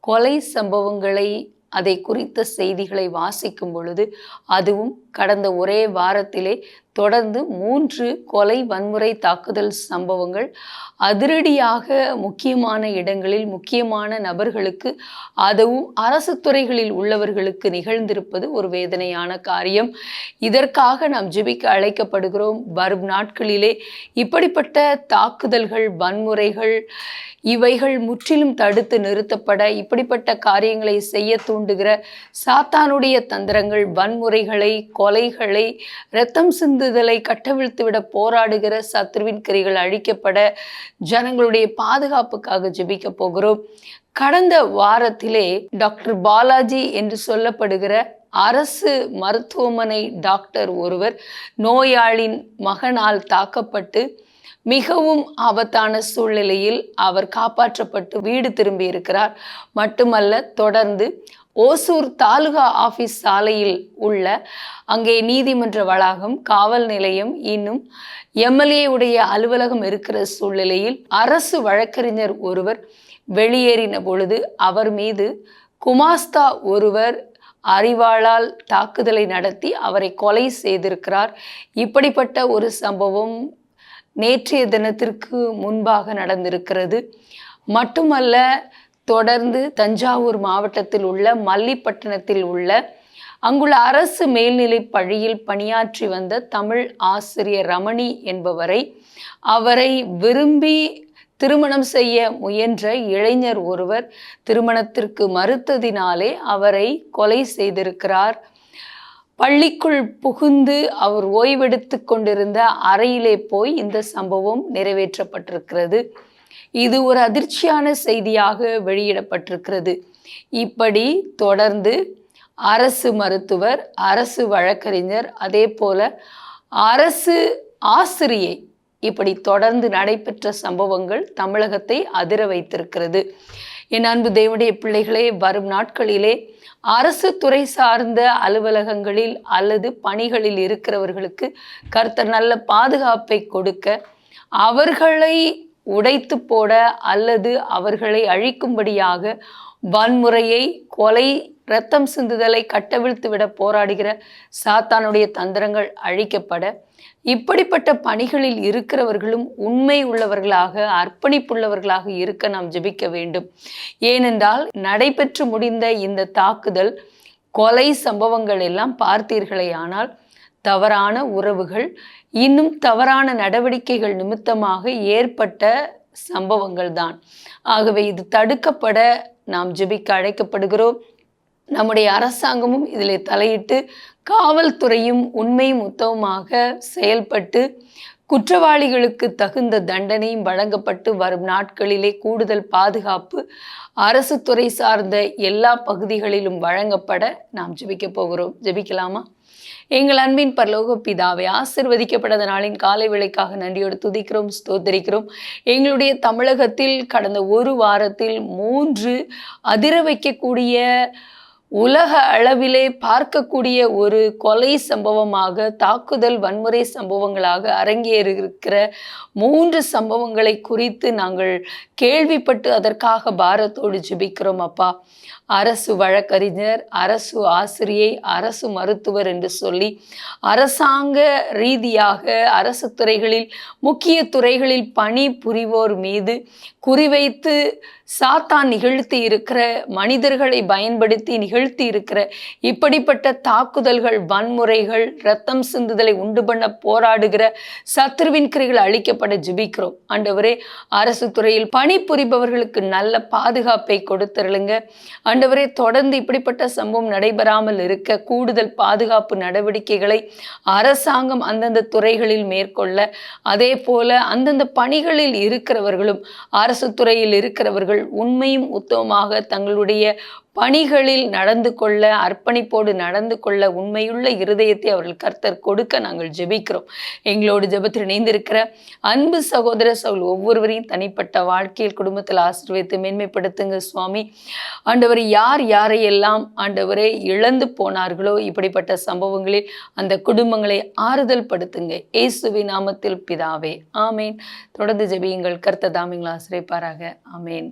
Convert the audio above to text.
கொலை சம்பவங்களை அதை குறித்த செய்திகளை வாசிக்கும் பொழுது அதுவும் கடந்த ஒரே வாரத்திலே தொடர்ந்து மூன்று கொலை வன்முறை தாக்குதல் சம்பவங்கள் அதிரடியாக முக்கியமான இடங்களில் முக்கியமான நபர்களுக்கு அதுவும் அரசு துறைகளில் உள்ளவர்களுக்கு நிகழ்ந்திருப்பது ஒரு வேதனையான காரியம். இதற்காக நாம் ஜிபிக்க அழைக்கப்படுகிறோம். வரும் நாட்களிலே இப்படிப்பட்ட தாக்குதல்கள் வன்முறைகள் இவைகள் முற்றிலும் தடுத்து நிறுத்தப்பட இப்படிப்பட்ட காரியங்களை செய்ய தூண்டுகிற சாத்தானுடைய தந்திரங்கள் வன்முறைகளை கொலைகளை இரத்தம் சிந்துதலை கட்டவிழ்த்துவிட போராடுகிற சத்ருவின் கிரிகள் அழிக்கப்பட ஜனங்களுடைய பாதுகாப்புக்காக ஜெபிக்க போகிறோம். கடந்த வாரத்திலே டாக்டர் பாலாஜி என்று சொல்லப்படுகிற அரசு மருத்துவமனை டாக்டர் ஒருவர் நோயாளின் மகனால் தாக்கப்பட்டு மிகவும் ஆபத்தான சூழ்நிலையில் அவர் காப்பாற்றப்பட்டு வீடு திரும்பி இருக்கிறார் மட்டுமல்ல தொடர்ந்து ஓசூர் தாலுகா ஆஃபீஸ் சாலையில் உள்ள அங்கே நீதிமன்ற வளாகம் காவல் நிலையம் இன்னும் எம்எல்ஏ உடைய அலுவலகம் இருக்கிற சூழ்நிலையில் அரசு வழக்கறிஞர் ஒருவர் வெளியேறின பொழுது அவர் மீது குமாஸ்தா ஒருவர் அறிவாளால் தாக்குதலை நடத்தி அவரை கொலை செய்திருக்கிறார். இப்படிப்பட்ட ஒரு சம்பவம் நேற்றைய தினத்திற்கு முன்பாக நடந்திருக்கிறது. மட்டுமல்ல தொடர்ந்து தஞ்சாவூர் மாவட்டத்தில் உள்ள மல்லிப்பட்டினத்தில் உள்ள அங்குள்ள அரசு மேல்நிலை பள்ளியில் பணியாற்றி வந்த தமிழ் ஆசிரியர் ரமணி என்பவரை அவரை விரும்பி திருமணம் செய்ய முயன்ற இளைஞர் ஒருவர் திருமணத்திற்கு மறுத்ததினாலே அவரை கொலை செய்திருக்கிறார். பள்ளிக்குள் புகுந்து அவர் ஓய்வெடுத்து கொண்டிருந்த அறையிலே போய் இந்த சம்பவம் நிறைவேற்றப்பட்டிருக்கிறது. இது ஒரு அதிர்ச்சியான செய்தியாக வெளியிடப்பட்டிருக்கிறது. இப்படி தொடர்ந்து அரசு மருத்துவர் அரசு வழக்கறிஞர் அதே போல அரசு ஆசிரியை இப்படி தொடர்ந்து நடைபெற்ற சம்பவங்கள் தமிழகத்தை அதிர வைத்திருக்கிறது. என் அன்பு தேவனுடைய பிள்ளைகளே வரும் நாட்களிலே அரசு துறை சார்ந்த அலுவலகங்களில் அல்லது பணிகளில் இருக்கிறவர்களுக்கு கர்த்தர் நல்ல பாதுகாப்பை கொடுக்க அவர்களை உடைத்து போட அல்லது அவர்களை அழிக்கும்படியாக வன்முறையை கொலை இரத்தம் சிந்துதலை கட்டவிழ்த்து விட போராடுகிற சாத்தானுடைய தந்திரங்கள் அழிக்கப்பட இப்படிப்பட்ட பணிகளில் இருக்கிறவர்களும் உண்மை உள்ளவர்களாக அர்ப்பணிப்புள்ளவர்களாக இருக்க நாம் ஜெபிக்க வேண்டும். ஏனென்றால் நடைபெற்று முடிந்த இந்த தாக்குதல் கொலை சம்பவங்கள் எல்லாம் பார்த்தீர்களே ஆனால் தவறான உறவுகள் இன்னும் தவறான நடவடிக்கைகள் நிமித்தமாக ஏற்பட்ட சம்பவங்கள் தான் ஆகவே இது தடுக்கப்பட நாம் ஜெபிக்க அழைக்கப்படுகிறோம். நம்முடைய அரசாங்கமும் இதில் தலையிட்டு காவல்துறையும் உண்மையும் உத்தவமாக செயல்பட்டு குற்றவாளிகளுக்கு தகுந்த தண்டனையும் வழங்கப்பட்டு வரும் நாட்களிலே கூடுதல் பாதுகாப்பு அரசு துறை சார்ந்த எல்லா பகுதிகளிலும் வழங்கப்பட நாம் ஜெபிக்க போகிறோம். ஜெபிக்கலாமா? எங்கள் அன்பின் பரலோக பிதாவை ஆசிர்வதிக்கப்படாத நாளின் காலை விலைக்காக நன்றியோடு துதிக்கிறோம் ஸ்தோத்தரிக்கிறோம். எங்களுடைய தமிழகத்தில் கடந்த ஒரு வாரத்தில் மூன்று அதிர வைக்கக்கூடிய உலக அளவிலே பார்க்கக்கூடிய ஒரு கொலை சம்பவமாக தாக்குதல் வன்முறை சம்பவங்களாக அரங்கேறியிருக்கிற மூன்று சம்பவங்களை குறித்து நாங்கள் கேள்விப்பட்டு அதற்காக பாரத்தோடு ஜிபிக்கிறோம் அப்பா. அரசு வழக்கறிஞர் அரசு ஆசிரியை அரசு மருத்துவர் என்று சொல்லி அரசாங்க ரீதியாக அரசு துறைகளில் முக்கிய துறைகளில் பணி புரிவோர் மீது குறிவைத்து சாத்தான் நிகழ்த்தி இருக்கிற மனிதர்களை பயன்படுத்தி நிகழ் நிகழ்த்தி இருக்கிற இப்படிப்பட்ட தாக்குதல்கள் வன்முறைகள் ரத்தம் சிந்துதலை உண்டு பண்ண போராடுகிற சத்ருவின் கிரைகள் அழிக்கப்பட ஜிபிக்கிறோம். ஆண்டவரே அரசு துறையில் பணிபுரிபவர்களுக்கு நல்ல பாதுகாப்பை கொடுத்துருளுங்க. ஆண்டவரே தொடர்ந்து இப்படிப்பட்ட சம்பவம் நடைபெறாமல் இருக்க கூடுதல் பாதுகாப்பு நடவடிக்கைகளை அரசாங்கம் அந்தந்த துறைகளில் மேற்கொள்ள அதே போல அந்தந்த பணிகளில் இருக்கிறவர்களும் அரசு துறையில் இருக்கிறவர்கள் உண்மையும் உத்தமமாக தங்களுடைய பணிகளில் நடந்து கொள்ள அர்ப்பணிப்போடு நடந்து கொள்ள உண்மையுள்ள இருதயத்தை அவர்கள் கர்த்தர் கொடுக்க நாங்கள் ஜெபிக்கிறோம். எங்களோடு ஜெபத்தில் இணைந்திருக்கிற அன்பு சகோதர சகோல் ஒவ்வொருவரையும் தனிப்பட்ட வாழ்க்கையில் குடும்பத்தில் ஆசீர்வைத்து மேன்மைப்படுத்துங்க சுவாமி. ஆண்டவர் யார் யாரையெல்லாம் ஆண்டவரே இழந்து போனார்களோ இப்படிப்பட்ட சம்பவங்களில் அந்த குடும்பங்களை ஆறுதல் படுத்துங்க இயேசுவி நாமத்தில் பிதாவே ஆமேன். தொடர்ந்து ஜெபியுங்கள். கர்த்தர் தாமிங்களை ஆசிரியப்பாராக. ஆமேன்.